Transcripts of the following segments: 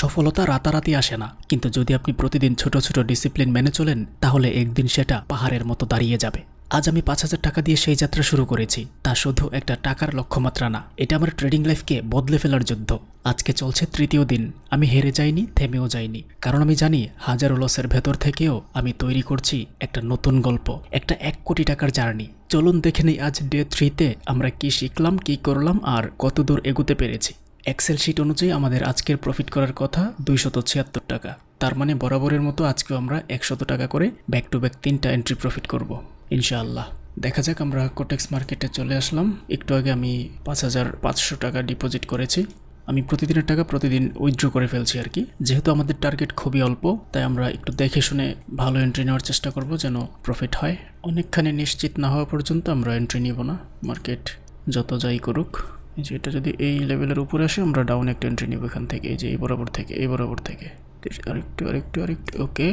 সফলতা রাতারাতি আসে না। কিন্তু যদি আপনি প্রতিদিন ছোট ছোট ডিসিপ্লিন মেনে চলেন, তাহলে একদিন সেটা পাহাড়ের মতো দাঁড়িয়ে যাবে। আজ আমি পাঁচ হাজার টাকা দিয়ে সেই যাত্রা শুরু করেছি। তা শুধু একটা টাকার লক্ষ্যমাত্রা না, এটা আমার ট্রেডিং লাইফকে বদলে ফেলার যুদ্ধ। আজকে চলছে তৃতীয় দিন। আমি হেরে যাইনি, থেমেও যাইনি। কারণ আমি জানি, হাজারো লসের ভেতর থেকেও আমি তৈরি করছি একটা নতুন গল্প, একটা এক কোটি টাকার জার্নি চলুন দেখে নিই আজ ডে থ্রিতে আমরা কি শিখলাম, কি করলাম, আর কতদূর এগোতে পেরেছি। এক্সেল শিট অনুযায়ী আমাদের আজকের প্রফিট করার কথা দুইশত ছিয়াত্তর টাকা। তার মানে বরাবরের মতো আজকেও আমরা একশত টাকা করে ব্যাক টু ব্যাক তিনটা এন্ট্রি প্রফিট করব, ইনশাআল্লাহ। দেখা যাক আমরা কোটেক্স মার্কেটে চলে আসলাম। একটু আগে আমি পাঁচ হাজার পাঁচশো টাকা ডিপোজিট করেছি। আমি প্রতিদিনের টাকা প্রতিদিন উইথড্র করে ফেলছি আর কি। যেহেতু আমাদের টার্গেট খুবই অল্প, তাই আমরা একটু দেখে শুনে ভালো এন্ট্রি নেওয়ার চেষ্টা করব যেন প্রফিট হয়। অনেকখানি নিশ্চিত না হওয়া পর্যন্ত আমরা এন্ট্রি নিব না। মার্কেট যত যাই করুক। যে এটা যদি এই লেভেলের উপরে আসে, আমরা ডাউন একটা এন্ট্রি নেব এখান থেকে, এই যে এই বরাবর থেকে, এই বরাবর থেকে। আরেকটু আরেকটু আরেকটু ওকে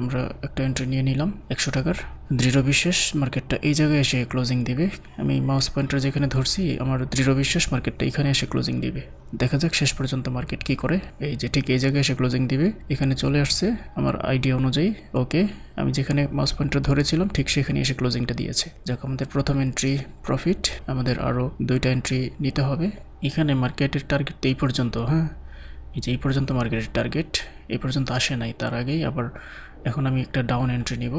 আমরা একটা এন্ট্রি নিয়ে নিলাম, একশো টাকার। দৃঢ় বিশ্বাস মার্কেটটা এই জায়গায় এসে ক্লোজিং দিবে। আমি মাউস পয়েন্টার যেখানে ধরছি, আমার দৃঢ় বিশ্বাস মার্কেটটা এখানে এসে ক্লোজিং দিবে। দেখা যাক শেষ পর্যন্ত মার্কেট কি করে। এই যে ঠিক এই জায়গায় এসে ক্লোজিং দিবে, এখানে চলে আসছে আমার আইডিয়া অনুযায়ী। ওকে, আমি যেখানে মাউস পয়েন্টার ধরেছিলাম, ঠিক সেখানে এসে ক্লোজিংটা দিয়েছে। যাক, আমাদের প্রথম এন্ট্রি প্রফিট আমাদের আরও দুইটা এন্ট্রি নিতে হবে। এখানে মার্কেটের টার্গেট এই পর্যন্ত হ্যাঁ? এই যে এই পর্যন্ত মার্কেটের টার্গেট এই পর্যন্ত আসে নাই, তার আগেই আবার এখন আমি একটা ডাউন এন্ট্রি নিব।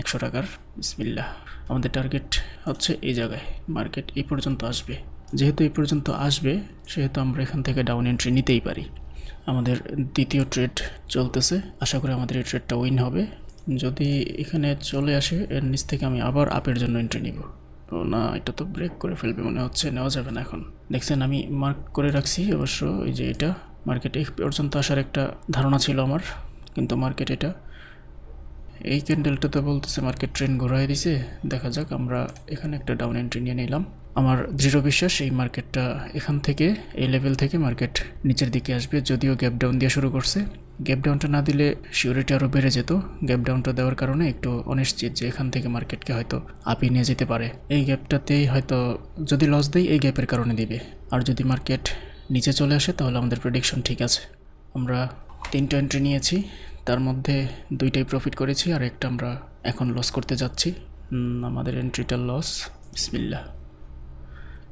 একশো টাকার বিসমিল্লা আমাদের টার্গেট হচ্ছে এই জায়গায় মার্কেট এই পর্যন্ত আসবে। যেহেতু এই পর্যন্ত আসবে, সেহেতু আমরা এখান থেকে ডাউন এন্ট্রি নিতেই পারি। আমাদের দ্বিতীয় ট্রেড চলতেছে, আশা করি আমাদের এই ট্রেডটা উইন হবে। যদি এখানে চলে আসে, এর নিচ থেকে আমি আবার আপের জন্য এন্ট্রি নিব। ও না, এটা তো ব্রেক করে ফেলবে মনে হচ্ছে, নেওয়া যাবে না এখন। দেখছেন, আমি মার্ক করে রাখছি, অবশ্য এই যে এটা মার্কেটে পর্যন্ত আসার একটা ধারণা ছিল আমার, কিন্তু মার্কেট এটা এই ক্যান্ডেলটা তো বলতেছে মার্কেট ট্রেন্ড ঘোরাই দিছে। দেখা যাক, আমরা এখানে একটা ডাউন এন্ট্রি নিয়ে নিলাম। আমার দৃঢ় বিশ্বাস, এই মার্কেটটা এখান থেকে, এই লেভেল থেকে মার্কেট নিচের দিকে আসবে, যদিও গ্যাপ ডাউন দিয়ে শুরু করছে। গ্যাপ ডাউনটা না দিলে সিওরিটি আরও বেড়ে যেত। গ্যাপ ডাউনটা দেওয়ার কারণে একটু অনিশ্চিত যে এখান থেকে মার্কেটকে হয়তো আপি নিয়ে যেতে পারে। এই গ্যাপটাতেই হয়তো যদি লস দেয় এই গ্যাপের কারণে দিবে। আর যদি মার্কেট নিচে চলে আসে, তাহলে আমাদের প্রেডিকশন ঠিক আছে। আমরা তিনটা এন্ট্রি নিয়েছি। তার মধ্যে দুইটাই প্রফিট করেছি আর একটা আমরা এখন লস করতে যাচ্ছি। আমাদের এন্ট্রিটা লস বিসমিল্লা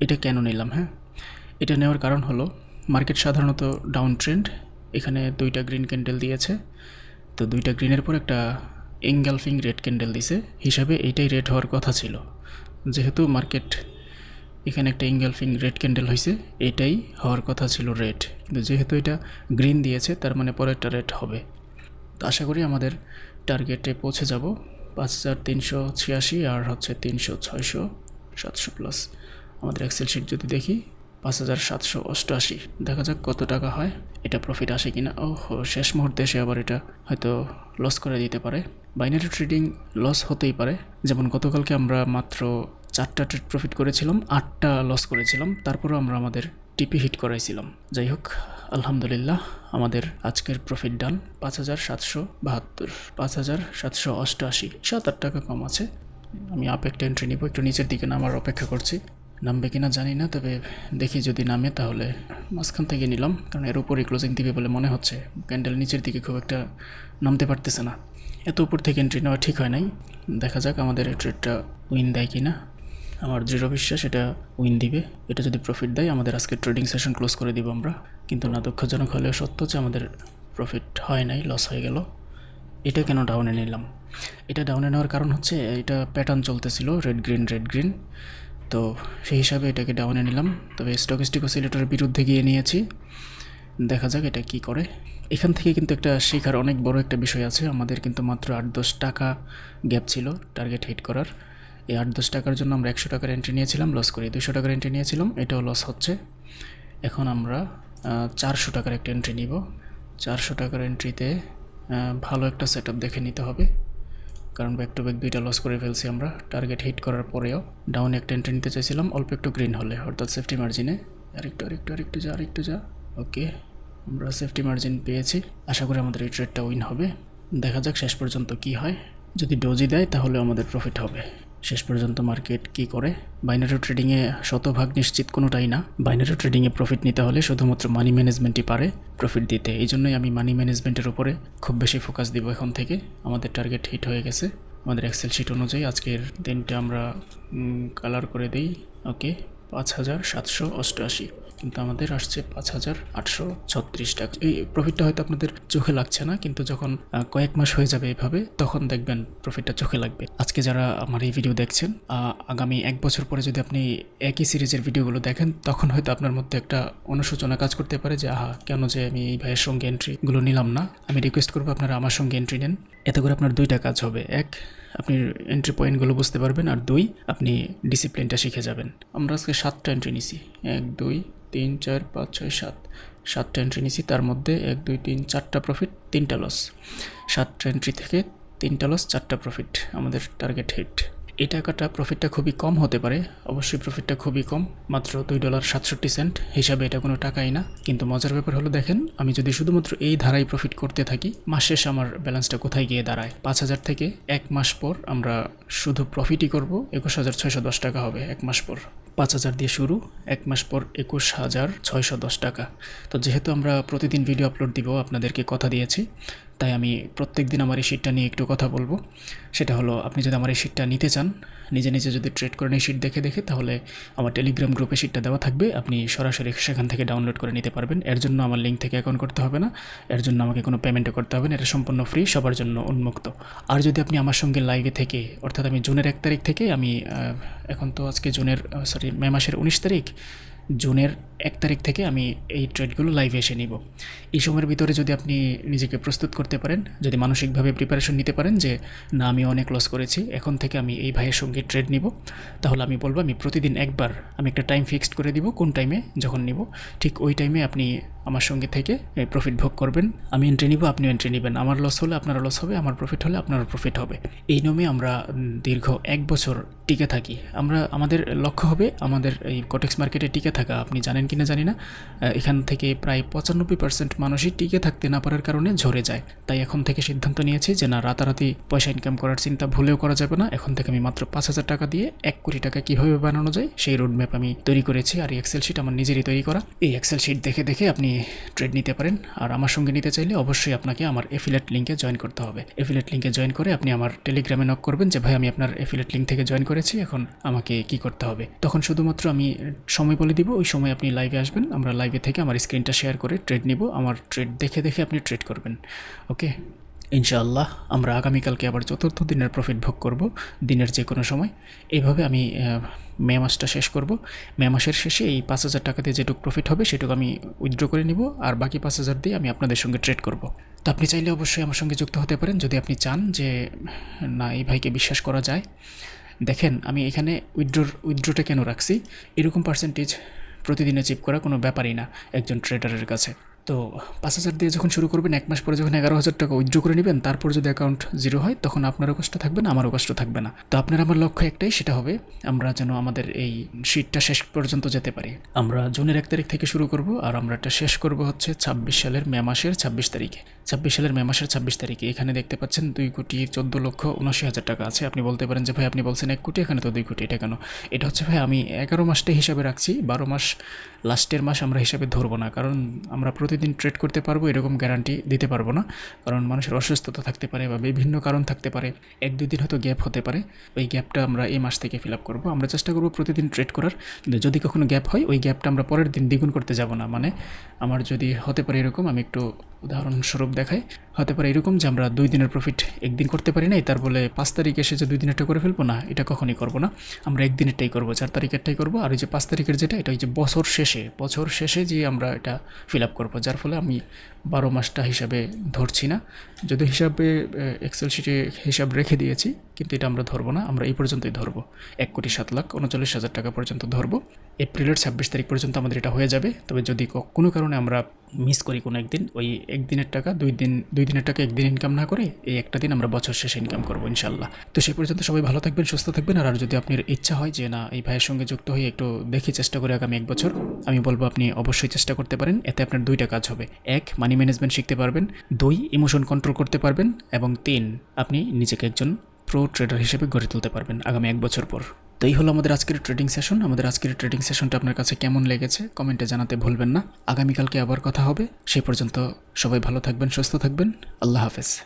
এটা কেন নিলাম হ্যাঁ? এটা নেওয়ার কারণ হলো মার্কেট সাধারণত ডাউন ট্রেন্ড এখানে দুইটা গ্রিন ক্যান্ডেল দিয়েছে। তো দুইটা গ্রিনের পর একটা এঙ্গালফিং রেড ক্যান্ডেল দিছে। হিসাবে এইটাই রেড হওয়ার কথা ছিল। যেহেতু মার্কেট এখানে একটা ইঙ্গেলফিং রেড ক্যান্ডেল হয়েছে এটাই হওয়ার কথা ছিল রেড কিন্তু যেহেতু এটা গ্রিন দিয়েছে, তার মানে পরেরটা রেড হবে। তো আশা করি আমাদের টার্গেটে পৌঁছে যাব। পাঁচ হাজার তিনশো ছিয়াশি আর হচ্ছে তিনশো ছয়শো, সাতশো প্লাস আমাদের এক্সেল শিট যদি দেখি, পাঁচ হাজার সাতশো অষ্টআশি দেখা যাক কত টাকা হয়, এটা প্রফিট আসে কিনা। ও শেষ মুহূর্তে এসে আবার এটা হয়তো লস করে দিতে পারে। বাইনারি ট্রেডিং লস হতেই পারে। যেমন গতকালকে আমরা মাত্র চারটা ট্রেড প্রফিট করেছিলাম, আটটা লস করেছিলাম। তারপরেও আমরা আমাদের টিপি হিট করাইছিলাম। যাই হোক, আলহামদুলিল্লাহ, আমাদের আজকের প্রফিট ডান পাঁচ হাজার সাতশো বাহাত্তর, পাঁচ হাজার সাতশো অষ্টআশি, সাত আট টাকা কম আছে। আমি আপ একটা এন্ট্রি নিব, একটু নিচের দিকে নামার অপেক্ষা করছি। নামবে কিনা জানি না, তবে দেখি যদি নামে তাহলে মাঝখান থেকে নিলাম, কারণ এর উপরই ক্লোজিং দিবে বলে মনে হচ্ছে। ক্যান্ডেল নিচের দিকে খুব একটা নামতে পারতেছে না। এত উপর থেকে এন্ট্রি নেওয়া ঠিক হয় নাই। দেখা যাক আমাদের ট্রেডটা উইন দেয় কি না আমার দৃঢ় বিশ্বাস, এটা উইন দিবে। এটা যদি প্রফিট দেয়, আমাদের আজকে ট্রেডিং সেশন ক্লোজ করে দিব আমরা। কিন্তু না দুঃখজনক হলেও সত্য যে আমাদের প্রফিট হয় নাই লস হয়ে গেল। এটা কেন ডাউনে নিলাম? এটা ডাউনে নেওয়ার কারণ হচ্ছে, এটা প্যাটার্ন চলতেছিল রেড গ্রিন রেড গ্রিন তো সেই হিসাবে এটাকে ডাউনে নিলাম। তবে স্টকিস্টিক অসিলেটরের বিরুদ্ধে গিয়ে নিয়েছি। দেখা যাক এটা কি করে। এখান থেকে কিন্তু একটা শেখার অনেক বড় একটা বিষয় আছে। আমাদের কিন্তু মাত্র আট দশ টাকা গ্যাপ ছিল টার্গেট হিট করার। এই আট দশ টাকার জন্য আমরা একশো টাকার এন্ট্রি নিয়েছিলাম লস করি দুশো টাকার এন্ট্রি নিয়েছিলাম, এটাও লস হচ্ছে। এখন আমরা চারশো টাকার একটা এন্ট্রি নিব। চারশো টাকার এন্ট্রিতে ভালো একটা সেট দেখে নিতে হবে। কারণ ব্যাক টু ব্যাক দুইটা লস করে ফেলছি আমরা। টার্গেট হিট করার পরেও ডাউন একটা এন্ট্রি নিতে চাইছিলাম, অল্প একটু গ্রিন হলে, অর্থাৎ সেফটি মার্জিনে আরেকটু আরেকটু আরেকটু যা আরেকটু যা। ওকে আমরা সেফটি মার্জিন পেয়েছি। আশা করি আমাদের এই ট্রেডটা উইন হবে। দেখা যাক শেষ পর্যন্ত কি হয়। যদি ডোজি দেয় তাহলে আমাদের প্রফিট হবে। শেষ পর্যন্ত মার্কেট কি করে? বাইনারি ট্রেডিংয়ে শতভাগ নিশ্চিত কোনোটাই না। বাইনারি ট্রেডিংয়ে প্রফিট নিতে হলে শুধুমাত্র মানি ম্যানেজমেন্টই পারে প্রফিট দিতে। এই জন্যই আমি মানি ম্যানেজমেন্টের উপরে খুব বেশি ফোকাস দিব এখন থেকে। আমাদের টার্গেট হিট হয়ে গেছে। আমাদের এক্সেল শিট অনুযায়ী আজকের দিনটা আমরা কালার করে দিই। ওকে পাঁচ হাজার সাতশো অষ্টআশি। কিন্তু আমাদের আসছে পাঁচ হাজার আটশো ছত্রিশ টাকা। এই প্রফিটটা হয়তো আপনাদের চোখে লাগছে না, কিন্তু যখন কয়েক মাস হয়ে যাবে এভাবে, তখন দেখবেন প্রফিটটা চোখে লাগবে। আজকে যারা আমার এই ভিডিও দেখছেন আগামী এক বছর পরে যদি আপনি একই সিরিজের ভিডিওগুলো দেখেন, তখন হয়তো আপনার মধ্যে একটা অনুশোচনা কাজ করতে পারে যে, আহা, কেন যে আমি এই ভাইয়ের সঙ্গে এন্ট্রিগুলো নিলাম না? আমি রিকোয়েস্ট করব আপনারা আমার সঙ্গে এন্ট্রি নেন। এতে করে আপনার দুইটা কাজ হবে। এক আপনি এন্ট্রি পয়েন্টগুলো বুঝতে পারবেন। আর দুই, আপনি ডিসিপ্লিনটা শিখে যাবেন। আমরা আজকে সাতটা এন্ট্রি নিছি। এক, দুই, তিন, চার, পাঁচ, ছয়, সাত। সাতটা এন্ট্রি নিছি। তার মধ্যে এক, দুই, তিন, চারটা প্রফিট তিনটা লস সাতটা এন্ট্রি থেকে তিনটা লস চারটা প্রফিট আমাদের টার্গেট হিট এই টাকাটা প্রফিটটা খুবই কম হতে পারে। অবশ্যই প্রফিটটা খুবই কম, মাত্র দুই ডলার সাতষট্টি সেন্ট হিসাবে এটা কোনো টাকাই না। কিন্তু মজার ব্যাপার হলো, দেখেন, আমি যদি শুধুমাত্র এই ধারায় প্রফিট করতে থাকি, মাস শেষে আমার ব্যালেন্সটা কোথায় গিয়ে দাঁড়ায়? পাঁচ হাজার থেকে এক মাস পর আমরা শুধু প্রফিটই করব, একুশ হাজার ছয়শো দশ টাকা হবে এক মাস পর। পাঁচ হাজার দিয়ে শুরু, এক মাস পর একুশ হাজার ছয়শো দশ টাকা। তো যেহেতু আমরা প্রতিদিন ভিডিও আপলোড দিব, আপনাদেরকে কথা দিয়েছি তাই আমি প্রত্যেক দিন আমার এই শিটটা নিয়ে একটু কথা বলব। সেটা হলো, আপনি যদি আমার এই শিটটা নিতে চান, নিজে নিজে যদি ট্রেড করেন এই শিট দেখে দেখে, তাহলে আমার টেলিগ্রাম গ্রুপে শিটটা দেওয়া থাকবে। আপনি সরাসরি সেখান থেকে ডাউনলোড করে নিতে পারবেন। এর জন্য আমার লিঙ্ক থেকে অ্যাকাউন্ট করতে হবে না। এর জন্য আমাকে কোনো পেমেন্টও করতে হবে না। এটা সম্পূর্ণ ফ্রি সবার জন্য উন্মুক্ত। আর যদি আপনি আমার সঙ্গে লাইভে থেকে, অর্থাৎ আমি জুনের এক তারিখ থেকে, আমি এখন তো আজকে জুনের সরি মে মাসের উনিশ তারিখ, জুনের এক তারিখ থেকে আমি এই ট্রেডগুলো লাইভে এসে নিব। এই সময়ের ভিতরে যদি আপনি নিজেকে প্রস্তুত করতে পারেন, যদি মানসিকভাবে প্রিপারেশন নিতে পারেন যে, না, আমি অনেক লস করেছি, এখন থেকে আমি এই ভাইয়ের সঙ্গে ট্রেড নিব, তাহলে আমি বলব, আমি প্রতিদিন একবার, আমি একটা টাইম ফিক্সড করে দিব, কোন টাইমে যখন নিব। ঠিক ওই টাইমে আপনি আমার সঙ্গে থেকে প্রফিট ভোগ করবেন, আমি এন্ট্রি নিব, আপনিও এন্ট্রি নেবেন। আমার লস হলে আপনারও লস হবে, আমার প্রফিট হলে আপনারও প্রফিট হবে। এই নিয়মে আমরা দীর্ঘ এক বছর টিকে থাকি। আমরা, আমাদের লক্ষ্য হবে আমাদের এই কটেক্স মার্কেটে টিকে থাকা। আপনি জানেন কিনা জানি না এখান থেকে প্রায় পঁচানব্বই পার্সেন্ট মানুষই টিকে থাকতে না পারার কারণে ঝরে যায়। তাই এখন থেকে সিদ্ধান্ত নিয়েছি যে না, রাতারাতি পয়সা ইনকাম করার চিন্তা ভুলেও করা যাবে না। এখন থেকে আমি মাত্র পাঁচ হাজার টাকা দিয়ে এক কোটি টাকা কীভাবে বানানো যায়, সেই রোড ম্যাপ আমি তৈরি করেছি আর এক্সেল শিট আমার নিজেরই তৈরি করা। এই এক্সেল শিট দেখে দেখে আপনি ট্রেড নিতে পারেন। আর আমার সঙ্গে নিতে চাইলে অবশ্যই আপনাকে আমার এফিলেট লিঙ্কে জয়েন করতে হবে। এফিলেট লিঙ্কে জয়েন করে আপনি আমার টেলিগ্রামে নক করবেন যে, ভাই, আমি আপনার এফিলেট লিঙ্ক থেকে জয়েন করেছি, এখন আমাকে কি করতে হবে? তখন শুধুমাত্র আমি সময় বলে দিব, ওই সময় আপনি লাইভে আসবেন, আমরা লাইভে থেকে আমার স্ক্রিনটা শেয়ার করে ট্রেড নিব, আমার ট্রেড দেখে দেখে আপনি ট্রেড করবেন ওকে ইনশাআল্লাহ, আমরা আগামীকালকে আবার চতুর্থ দিনের প্রফিট ভোগ করব, দিনের যে কোনো সময়। এইভাবে আমি মে মাসটা শেষ করব। মে মাসের শেষে এই পাঁচ হাজার টাকা দিয়ে যেটুকু প্রফিট হবে, সেটুকু আমি উইথড্র করে নিব, আর বাকি পাঁচ হাজার দিয়ে আমি আপনাদের সঙ্গে ট্রেড করব। তো আপনি চাইলে অবশ্যই আমার সঙ্গে যুক্ত হতে পারেন, যদি আপনি চান যে, না, এই ভাইকে বিশ্বাস করা যায়। দেখেন, আমি এখানে উইথড্রোর উইথড্রোটা কেন রাখছি? এরকম পার্সেন্টেজ প্রতিদিনে চিপ করা কোনো ব্যাপারই না একজন ট্রেডারের কাছে। তো পাঁচ হাজার দিয়ে যখন শুরু করবেন, এক মাস পরে যখন এগারো হাজার টাকা উইথড্র করে নেবেন, তারপর যদি অ্যাকাউন্ট জিরো হয়, তখন আপনারও কষ্ট থাকবে না, আমারও কষ্ট থাকবে না। তো আপনার আমার লক্ষ্য একটাই, সেটা হবে আমরা যেন আমাদের এই শীটটা শেষ পর্যন্ত যেতে পারি। আমরা জুনের এক তারিখ থেকে শুরু করব, আর আমরা এটা শেষ করব হচ্ছে ছাব্বিশ সালের মে মাসের ছাব্বিশ তারিখে। ছাব্বিশ সালের মে মাসের ছাব্বিশ তারিখে, এখানে দেখতে পাচ্ছেন দুই কোটি চোদ্দ লক্ষ উনআশি হাজার টাকা আছে। আপনি বলতে পারেন যে, ভাই, আপনি বলছেন এক কোটি, এখানে তো দুই কোটি, এটা কেন? এটা হচ্ছে, ভাই, আমি এগারো মাসটা হিসাবে রাখছি, বারো মাস লাস্টের মাস আমরা হিসাবে ধরবো না, কারণ আমরা প্রতিদিন ট্রেড করতে পারব, এরকম গ্যারান্টি দিতে পারব না। কারণ মানুষের অসুস্থতা থাকতে পারে বা বিভিন্ন কারণ থাকতে পারে। এক দুই দিন হয়তো গ্যাপ হতে পারে। ওই গ্যাপটা আমরা এই মাস থেকে ফিল আপ করব। আমরা চেষ্টা করব প্রতিদিন ট্রেড করার। কিন্তু যদি কখনো গ্যাপ হয়, ওই গ্যাপটা আমরা পরের দিন দ্বিগুণ করতে যাব না। মানে আমার যদি হতে পারে এরকম, আমি একটু উদাহরণস্বরূপ দেখাই। হতে পারে এরকম যে আমরা দুই দিনের প্রফিট একদিন করতে পারি নাই, তার বলে পাঁচ তারিখ এসে যে দুই দিনেরটা করে ফেলব না, এটা কখনই করব না। আমরা একদিনেরটাই করব, চার তারিখেরটাই করব। আর ওই যে পাঁচ তারিখের যেটা, এটা ওই যে বছর শেষে বছর শেষে যে আমরা এটা ফিল আপ করব। যার ফলে আমি বারো মাসটা হিসাবে ধরছি না। যদি হিসাবে এক্সেল শিটে হিসাব রেখে দিয়েছি, কিন্তু এটা আমরা ধরবো না। আমরা এই পর্যন্তই ধরবো। এক কোটি সাত লাখ উনচল্লিশ হাজার টাকা পর্যন্ত ধরবো। এপ্রিলের ছাব্বিশ তারিখ পর্যন্ত আমাদের এটা হয়ে যাবে। তবে যদি কোনো কারণে আমরা মিস করি কোনো একদিন, ওই একদিনের টাকা, দুই দিন, দুই দিনের টাকা একদিন ইনকাম না করে এই একটা দিন আমরা বছর শেষে ইনকাম করব ইনশাল্লাহ। তো সেই পর্যন্ত সবাই ভালো থাকবেন, সুস্থ থাকবেন, আর যদি আপনার ইচ্ছা হয় যে না, এই ভাইয়ের সঙ্গে যুক্ত হয়ে একটু দেখি চেষ্টা করে আগামী এক বছর, আমি বলব আপনি অবশ্যই চেষ্টা করতে পারেন, এতে আপনার দুইটা কাজ হবে। এক মানি ম্যানেজমেন্ট শিখতে পারবেন, দুই ইমোশন কন্ট্রোল করতে পারবেন, এবং তিন, আপনি নিজেকে একজন প্রো ট্রেডার হিসেবে গড়ে তুলতে পারবেন আগামী এক বছর পর। তো এই হলো আমাদের আজকের ট্রেডিং সেশন আমাদের আজকের ট্রেডিং সেশনটা আপনার কাছে কেমন লেগেছে কমেন্টে জানাতে ভুলবেন না। আগামীকালকে আবার কথা হবে। সেই পর্যন্ত সবাই ভালো থাকবেন, সুস্থ থাকবেন। আল্লাহ হাফেজ।